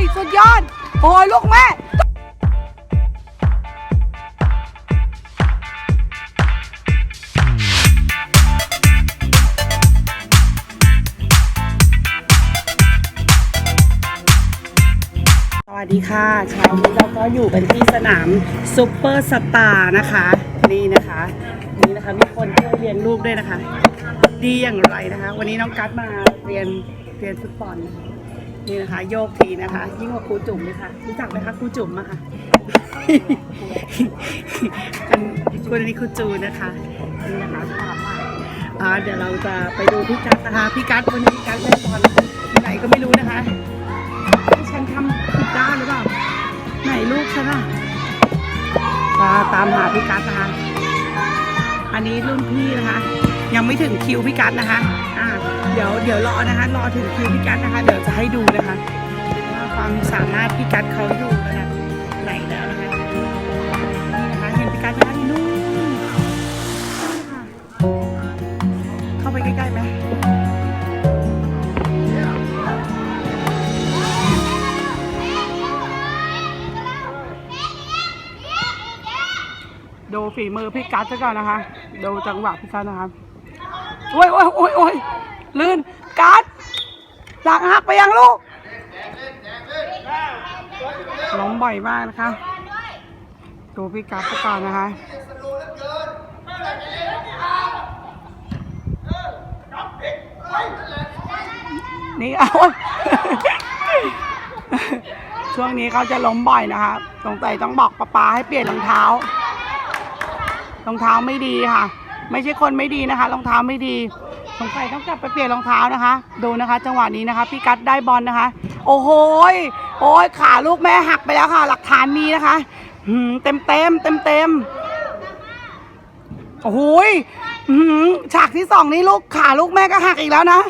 ยสุดยอด โอ้ยลูกแม่สวัสดีค่ะเช้านี้เราก็อยู่กันที่สนามซุปเปอร์สตาร์นะคะ นี่นะคะ นี่นะคะมีคนช่เลี้ยงลูกด้วยนะคะ ดีอย่างไรนะคะ วันนี้น้องกัสมาเรียนเรียนฟุตบอลนะคะ นี่นะคะ โยกทีนะคะ ยิ่งกว่าครูจุ๋มเลยค่ะรู้จักไหมคะครูจุ๋มอะค่ะเป็นคุณอันนี้ครูจูนะคะนี่นะคะอ่าเดี๋ยวเราจะไปดูพี่กัสนะคะพี่กัสวันนี้พี่กัสเล่นบอลที่ไหนก็ไม่รู้นะคะฉันทำผิดด้านหรือเปล่าไหนลูกฉันอะตาตามหาพี่กัสนะคะ อันนี้รุ่นพี่นะคะ ยังไม่ถึงคิวพี่กัสนะคะอ่าเดี๋ยวเดี๋ยวรอนะคะ รอถึงคิวพี่กัสนะคะ เดี๋ยวจะให้ดูนะคะว่าความสามารถพี่กัสเขาอยู่ ดูฝีมือพี่กัสซะก่อนนะคะ ดูจังหวะพี่กัสนะคะโอ้ยโอ้ยโอ้ยโอ้ยลื่นกัสหลังหักไปยังลูกล้มบ่อยมากนะคะ ดูพี่กัสซะก่อนนะคะนี่เอาช่วงนี้เขาจะล้มบ่อยนะคะสงสัยต้องบอกป้าปาให้เปลี่ยนรองเท้า รองเท้าไม่ดีค่ะ ไม่ใช่คนไม่ดีนะคะ รองเท้าไม่ดีสงสัยต้องกลับไปเปลี่ยนรองเท้านะคะ ดูนะคะ จังหวะนี้นะคะ พี่กัดได้บอลนะคะ โอ้โหโอ้ยขาลูกแม่หักไปแล้วค่ะ หลักฐานมีนะคะหืมเต็มเต็มเต็มเต็มโอ้โหอื้อหือฉากที่สองนี้ลูกขาลูกแม่ก็หักอีกแล้วนะ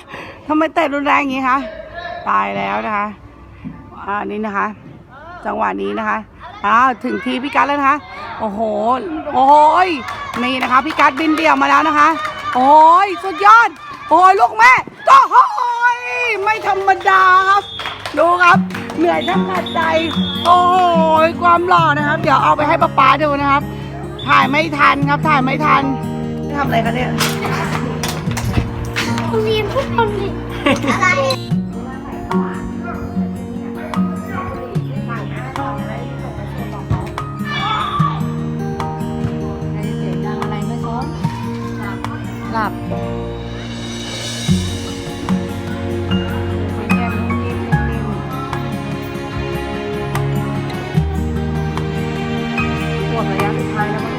ทำไมเตะรุนแรงอย่างนี้คะตายแล้วนะคะอ่านี่นะคะ จังหวะนี้นะคะอ้าวถึงทีพี่กัดแล้วนะคะ โอ้โห โอ้ยนี่นะคะพี่กัดบินเดี่ยวมาแล้วนะคะ โอ้ยสุดยอด โอ้ยลูกแม่ก็โอ้ยไม่ธรรมดาครับ ดูครับ เหนื่อยแทบขาดใจ โอ้ยความหล่อนะครับ เดี๋ยวเอาไปให้ป้าป๊าดูนะครับ ถ่ายไม่ทันครับ ถ่ายไม่ทันนี่ทำอะไรกันเนี่ย เรียนฟุตบอลดิอะไร หลับหมดระยะสุดท้ายแล้วมั้งเ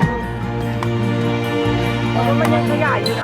นี่ยมันยังขยายอยู่นะ